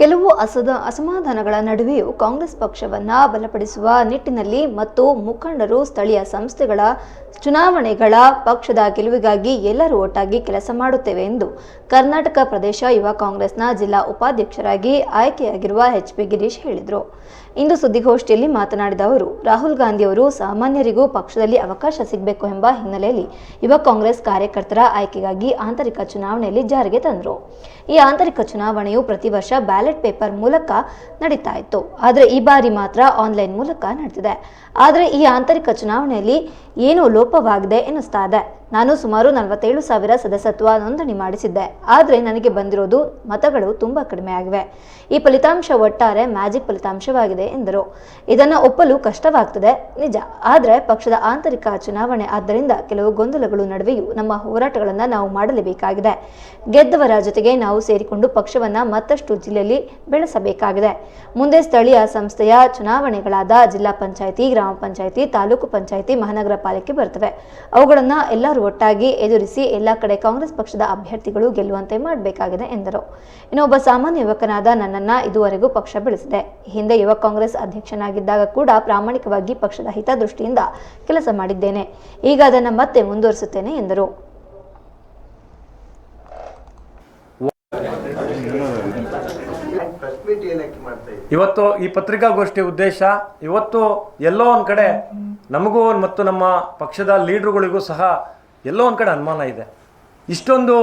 ಕೆಲವು ಅಸದ ಅಸಮಾಧಾನಗಳ ನಡುವೆಯೂ ಕಾಂಗ್ರೆಸ್ ಪಕ್ಷವನ್ನ ಬಲಪಡಿಸುವ ನಿಟ್ಟಿನಲ್ಲಿ ಮತ್ತು ಮುಖಂಡರು ಸ್ಥಳೀಯ ಸಂಸ್ಥೆಗಳ ಚುನಾವಣೆಗಳ ಪಕ್ಷದ ಗೆಲುವಿಗಾಗಿ ಎಲ್ಲರೂ ಒಟ್ಟಾಗಿ ಕೆಲಸ ಮಾಡುತ್ತೇವೆ ಎಂದು ಕರ್ನಾಟಕ ಪ್ರದೇಶ ಯುವ ಕಾಂಗ್ರೆಸ್ನ ಜಿಲ್ಲಾ ಉಪಾಧ್ಯಕ್ಷರಾಗಿ ಆಯ್ಕೆಯಾಗಿರುವ ಎಚ್ ಪಿ ಗಿರೀಶ್ ಹೇಳಿದರು. ಇಂದು ಸುದ್ದಿಗೋಷ್ಠಿಯಲ್ಲಿ ಮಾತನಾಡಿದ ಅವರು, ರಾಹುಲ್ ಗಾಂಧಿಯವರು ಸಾಮಾನ್ಯರಿಗೂ ಪಕ್ಷದಲ್ಲಿ ಅವಕಾಶ ಸಿಗಬೇಕು ಎಂಬ ಹಿನ್ನೆಲೆಯಲ್ಲಿ ಯುವ ಕಾಂಗ್ರೆಸ್ ಕಾರ್ಯಕರ್ತರ ಆಯ್ಕೆಗಾಗಿ ಆಂತರಿಕ ಚುನಾವಣೆಯಲ್ಲಿ ಜಾರಿಗೆ ತಂದರು. ಈ ಆಂತರಿಕ ಚುನಾವಣೆಯು ಪ್ರತಿ ವರ್ಷ ಬ್ಯಾಲೆಟ್ ಪೇಪರ್ ಮೂಲಕ ನಡೀತಾ ಇತ್ತು ಆದರೆ ಈ ಬಾರಿ ಮಾತ್ರ ಆನ್ಲೈನ್ ಮೂಲಕ ನಡೆದಿದೆ. ಆದರೆ ಈ ಆಂತರಿಕ ಚುನಾವಣೆಯಲ್ಲಿ ಏನು ಲೋಪವಾಗಿದೆ ಎನ್ನಿಸ್ತಾ ಇದೆ. ನಾನು ಸುಮಾರು ನಲವತ್ತೇಳು ಸಾವಿರ ಸದಸ್ಯತ್ವ ನೋಂದಣಿ ಮಾಡಿಸಿದ್ದೆ. ಆದರೆ ನನಗೆ ಬಂದಿರೋದು ಮತಗಳು ತುಂಬ ಕಡಿಮೆ ಆಗಿವೆ. ಈ ಫಲಿತಾಂಶ ಒಟ್ಟಾರೆ ಮ್ಯಾಜಿಕ್ ಫಲಿತಾಂಶವಾಗಿದೆ ಎಂದರು. ಇದನ್ನು ಒಪ್ಪಲು ಕಷ್ಟವಾಗ್ತದೆ, ನಿಜ. ಆದರೆ ಪಕ್ಷದ ಆಂತರಿಕ ಚುನಾವಣೆ ಆದ್ದರಿಂದ ಕೆಲವು ಗೊಂದಲಗಳು ನಡುವೆಯೂ ನಮ್ಮ ಹೋರಾಟಗಳನ್ನು ನಾವು ಮಾಡಲೇಬೇಕಾಗಿದೆ. ಗೆದ್ದವರ ಜೊತೆಗೆ ನಾವು ಸೇರಿಕೊಂಡು ಪಕ್ಷವನ್ನ ಮತ್ತಷ್ಟು ಜಿಲ್ಲೆಯಲ್ಲಿ ಬೆಳೆಸಬೇಕಾಗಿದೆ. ಮುಂದೆ ಸ್ಥಳೀಯ ಸಂಸ್ಥೆಯ ಚುನಾವಣೆಗಳಾದ ಜಿಲ್ಲಾ ಪಂಚಾಯಿತಿ, ಗ್ರಾಮ ಪಂಚಾಯಿತಿ, ತಾಲೂಕು ಪಂಚಾಯಿತಿ, ಮಹಾನಗರ ಪಾಲಿಕೆ ಬರ್ತವೆ ಅವುಗಳನ್ನು ಎಲ್ಲರೂ ಒಟ್ಟಾಗಿ ಎದುರಿಸಿ ಎಲ್ಲ ಕಡೆ ಕಾಂಗ್ರೆಸ್ ಪಕ್ಷದ ಅಭ್ಯರ್ಥಿಗಳು ಗೆಲ್ಲುವಂತೆ ಮಾಡಬೇಕಾಗಿದೆ ಎಂದರು. ಇನ್ನು ಒಬ್ಬ ಸಾಮಾನ್ಯ ಯುವಕನಾದ ನನ್ನನ್ನು ಇದುವರೆಗೂ ಪಕ್ಷ ಬೆಳೆಸಿದೆ. ಹಿಂದೆ ಯುವ ಕಾಂಗ್ರೆಸ್ ಅಧ್ಯಕ್ಷನಾಗಿದ್ದಾಗ ಕೂಡ ಪ್ರಾಮಾಣಿಕವಾಗಿ ಪಕ್ಷದ ಹಿತದೃಷ್ಟಿಯಿಂದ ಕೆಲಸ ಮಾಡಿದ್ದೇನೆ. ಈಗ ಅದನ್ನು ಮತ್ತೆ ಮುಂದುವರಿಸುತ್ತೇನೆ ಎಂದರು. ಇವತ್ತು ಈ ಪತ್ರಿಕಾಗೋಷ್ಠಿ ಉದ್ದೇಶ, ಇವತ್ತು ಎಲ್ಲೋ ಒಂದು ಕಡೆ ನಮಗೂ ಮತ್ತು ನಮ್ಮ ಪಕ್ಷದ ಲೀಡ್ರುಗಳಿಗೂ ಸಹ ಎಲ್ಲೋ ಒಂದು ಕಡೆ ಅನುಮಾನ ಇದೆ. ಇಷ್ಟೊಂದು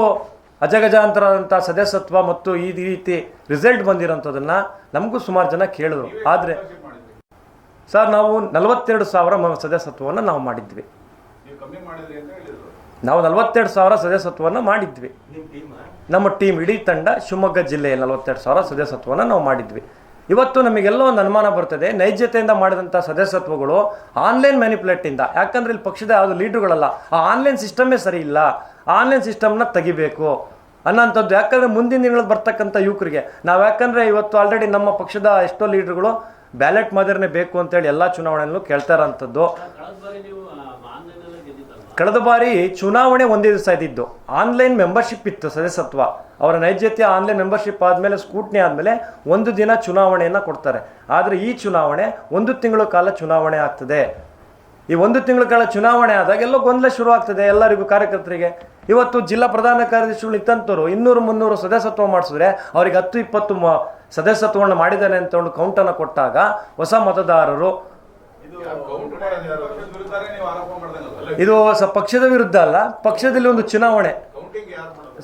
ಅಜಗಜಾಂತರದಂಥ ಸದಸ್ಯತ್ವ ಮತ್ತು ಈ ರೀತಿ ರಿಸಲ್ಟ್ ಬಂದಿರೋಂಥದ್ದನ್ನು ನಮಗೂ ಸುಮಾರು ಜನ ಕೇಳಿದ್ರು. ಆದರೆ, ಸರ್, ನಾವು ನಲವತ್ತೆರಡು ಸಾವಿರ ಸದಸ್ಯತ್ವವನ್ನು ನಾವು ಮಾಡಿದ್ವಿ. ನಾವು ನಲವತ್ತೆರಡು ಸಾವಿರ ಸದಸ್ಯತ್ವವನ್ನು ಮಾಡಿದ್ವಿ. ನಮ್ಮ ಟೀಮ್ ಇಡೀ ತಂಡ ಶಿವಮೊಗ್ಗ ಜಿಲ್ಲೆಯ ನಲವತ್ತೆರಡು ಸಾವಿರ ಸದಸ್ಯತ್ವವನ್ನು ನಾವು ಮಾಡಿದ್ವಿ. ಇವತ್ತು ನಮಗೆಲ್ಲ ಒಂದು ಅನುಮಾನ ಬರ್ತದೆ ನೈಜತೆಯಿಂದ ಮಾಡಿದಂಥ ಸದಸ್ಯತ್ವಗಳು ಆನ್ಲೈನ್ ಮ್ಯಾನಿಪುಲೇಟಿಂದ ಯಾಕಂದ್ರೆ ಇಲ್ಲಿ ಪಕ್ಷದ ಯಾವುದು ಲೀಡ್ರುಗಳಲ್ಲ ಆ ಆನ್ಲೈನ್ ಸಿಸ್ಟಮೇ ಸರಿ ಇಲ್ಲ ಆನ್ಲೈನ್ ಸಿಸ್ಟಮ್ನ ತೆಗಿಬೇಕು ಅನ್ನೋಂಥದ್ದು. ಯಾಕಂದ್ರೆ ಮುಂದಿನ ದಿನಗಳಲ್ಲಿ ಬರ್ತಕ್ಕಂಥ ಯುವಕರಿಗೆ ನಾವು ಯಾಕಂದ್ರೆ ಇವತ್ತು ಆಲ್ರೆಡಿ ನಮ್ಮ ಪಕ್ಷದ ಎಷ್ಟೋ ಲೀಡ್ರುಗಳು ಬ್ಯಾಲೆಟ್ ಮಾದರಿನೇ ಬೇಕು ಅಂತೇಳಿ ಎಲ್ಲ ಚುನಾವಣೆಯಲ್ಲೂ ಕೇಳ್ತಾ ಇರೋಂಥದ್ದು. ಕಳೆದ ಬಾರಿ ಚುನಾವಣೆ ಒಂದೇ ದಿವಸ ಇದ್ದಿದ್ದು. ಆನ್ಲೈನ್ ಮೆಂಬರ್ಶಿಪ್ ಇತ್ತು ಸದಸ್ಯತ್ವ. ಅವರ ನೈಜತೆ ಆನ್ಲೈನ್ ಮೆಂಬರ್ಶಿಪ್ ಆದಮೇಲೆ, ಸ್ಕೂಟ್ನಿ ಆದಮೇಲೆ ಒಂದು ದಿನ ಚುನಾವಣೆಯನ್ನು ಕೊಡ್ತಾರೆ. ಆದರೆ ಈ ಚುನಾವಣೆ ಒಂದು ತಿಂಗಳ ಕಾಲ ಚುನಾವಣೆ ಆಗ್ತದೆ. ಈ ಒಂದು ತಿಂಗಳ ಕಾಲ ಚುನಾವಣೆ ಆದಾಗ ಎಲ್ಲೋ ಗೊಂದಲ ಶುರು ಆಗ್ತದೆ ಎಲ್ಲರಿಗೂ, ಕಾರ್ಯಕರ್ತರಿಗೆ. ಇವತ್ತು ಜಿಲ್ಲಾ ಪ್ರಧಾನ ಕಾರ್ಯದರ್ಶಿಗಳು ಇತ್ತಂತವರು ಇನ್ನೂರು ಮುನ್ನೂರು ಸದಸ್ಯತ್ವ ಮಾಡಿಸಿದ್ರೆ ಅವ್ರಿಗೆ ಹತ್ತು, ಇಪ್ಪತ್ತು ಮ, ಸದಸ್ಯತ್ವವನ್ನು ಮಾಡಿದ್ದಾರೆ ಅಂತ ಒಂದು ಕೌಂಟನ್ನು ಕೊಟ್ಟಾಗ ಹೊಸ ಮತದಾರರು ಇದು ಸ ಪಕ್ಷದ ವಿರುದ್ಧ ಅಲ್ಲ ಪಕ್ಷದಲ್ಲಿ ಒಂದು ಚುನಾವಣೆ.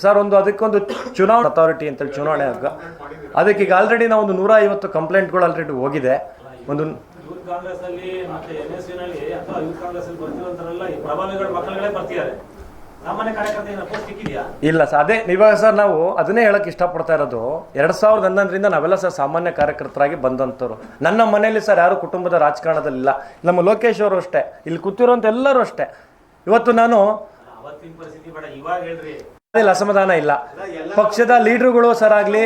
ಸರ್ ಒಂದು ಅದಕ್ಕೊಂದು ಚುನಾವಣಾ ಅಥಾರಿಟಿ ಅಂತೇಳಿ ಚುನಾವಣೆ ಆಗ ಅದಕ್ಕೆ ಈಗ ಆಲ್ರೆಡಿ ನಾವು ಒಂದು ನೂರ ಐವತ್ತು ಕಂಪ್ಲೇಂಟ್ಗಳು ಆಲ್ರೆಡಿ ಹೋಗಿದೆ. ಒಂದು ಕಾಂಗ್ರೆಸ್ ಅಲ್ಲಿ ಮತ್ತೆ ಎನ್ ಎಸ್ನಲ್ಲಿ ಅಥವಾ ಯೂತ್ ಕಾಂಗ್ರೆಸ್ ಅಲ್ಲಿ ಬರ್ತಿರೋ ಈ ಪ್ರಭಾವಿಗಳ ಮಕ್ಕಳುಗಳೇ ಬರ್ತಿದ್ದಾರೆ. ಇಲ್ಲ ಸರ್ ಅದೇ ಇವಾಗ ಸರ್ ನಾವು ಅದನ್ನೇ ಹೇಳಕ್ ಇಷ್ಟಪಡ್ತಾ ಇರೋದು ಎರಡ್ ಸಾವಿರದ ಹನ್ನೊಂದರಿಂದ ನಾವೆಲ್ಲ ಸರ್ ಸಾಮಾನ್ಯ ಕಾರ್ಯಕರ್ತರಾಗಿ ಬಂದಂಥವ್ರು. ನನ್ನ ಮನೆಯಲ್ಲಿ ಸರ್ ಯಾರು ಕುಟುಂಬದ ರಾಜಕಾರಣದಲ್ಲಿಲ್ಲ. ನಮ್ಮ ಲೋಕೇಶ್ ಅವರು ಅಷ್ಟೇ ಇಲ್ಲಿ ಕೂತಿರೋಂಥ ಎಲ್ಲರೂ ಅಷ್ಟೇ. ಇವತ್ತು ನಾನು ಅಸಮಾಧಾನ ಇಲ್ಲ. ಪಕ್ಷದ ಲೀಡರ್ಗಳು ಸರ್ ಆಗಲಿ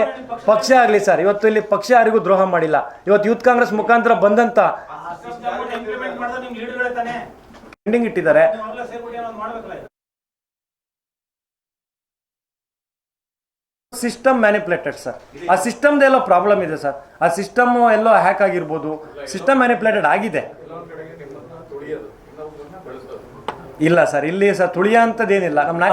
ಪಕ್ಷ ಆಗಲಿ ಸರ್ ಇವತ್ತು ಇಲ್ಲಿ ಪಕ್ಷ ಯಾರಿಗೂ ದ್ರೋಹ ಮಾಡಿಲ್ಲ. ಇವತ್ತು ಯೂತ್ ಕಾಂಗ್ರೆಸ್ ಮುಖಾಂತರ ಬಂದಂತ ಪೆಂಡಿಂಗ್ ಇಟ್ಟಿದ್ದಾರೆ. ಸಿಸ್ಟಮ್ ಮ್ಯಾನಿಪುಲೇಟೆಡ್ ಸರ್ ಆ ಸಿಸ್ಟಮ್ ಎಲ್ಲೋ ಪ್ರಾಬ್ಲಮ್ ಇದೆ ಸರ್ ಆ ಸಿಸ್ಟಮ್ ಎಲ್ಲೋ ಹ್ಯಾಕ್ ಆಗಿರ್ಬೋದು. ಸಿಸ್ಟಮ್ ಮ್ಯಾನಿಪುಲೇಟೆಡ್ ಆಗಿದೆ. ಇಲ್ಲ ಸರ್ ಇಲ್ಲಿ ಸರ್ ತುಳಿಯ ಅಂತದೇನಿಲ್ಲ ನಮ್ಮ